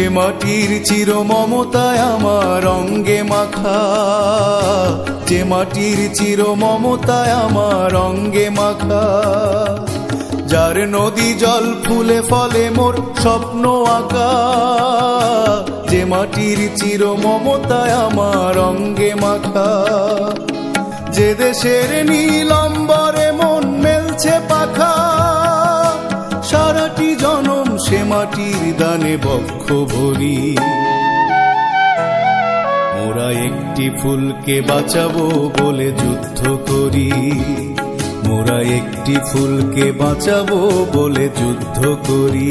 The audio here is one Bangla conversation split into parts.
যে মাটির চির মমতায় আমার অঙ্গে মাখা, যে মাটির চির মমতায় আমার অঙ্গে মাখা, যার নদী জল ফুলে ফলে মোর স্বপ্ন আঁকা, যে মাটির চির মমতায় আমার অঙ্গে মাখা, যে দেশের নীলম্বরে মাটির বক্ষ ভরি মোরা একটি ফুলকে বাঁচাবো বলে যুদ্ধ করি। মোরা একটি ফুলকে বাঁচাবো বলে যুদ্ধ করি।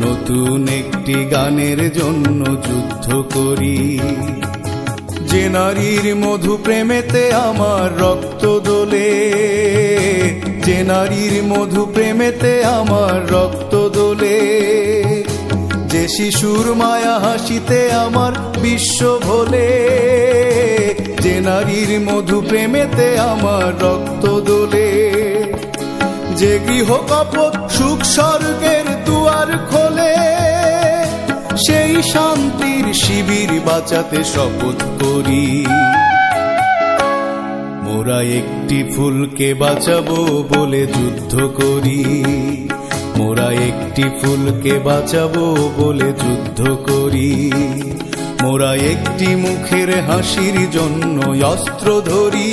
নতুন একটি গানের জন্য যুদ্ধ করি। যে নারীর মধু প্রেমেতে আমার রক্ত দোলে, যে নারীর মধু প্রেমেতে আমার রক্ত দোলে, যে শিশুর মায়া হাসিতে আমার বিশ্ব ভোলে, যে নারীর মধু প্রেমেতে আমার রক্ত দোলে, যে গৃহ কপট সুখ স্বর্গের শিবির বাঁচাতে শপথ করি। মোরা একটি ফুলকে বাঁচাবো বলে যুদ্ধ করি। মোরা একটি ফুলকে বাঁচাবো বলে যুদ্ধ করি। মোরা একটি মুখের হাসির জন্য অস্ত্র ধরি।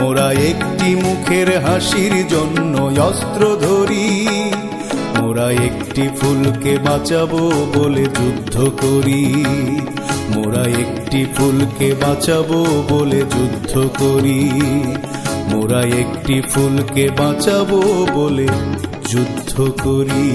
মোরা একটি মুখের হাসির জন্য অস্ত্র ধরি। মোরা একটি ফুলকে বাঁচাবো বলে যুদ্ধ করি। মোরা একটি ফুলকে বাঁচাবো বলে যুদ্ধ করি। মোরা একটি ফুলকে বাঁচাবো বলে যুদ্ধ করি।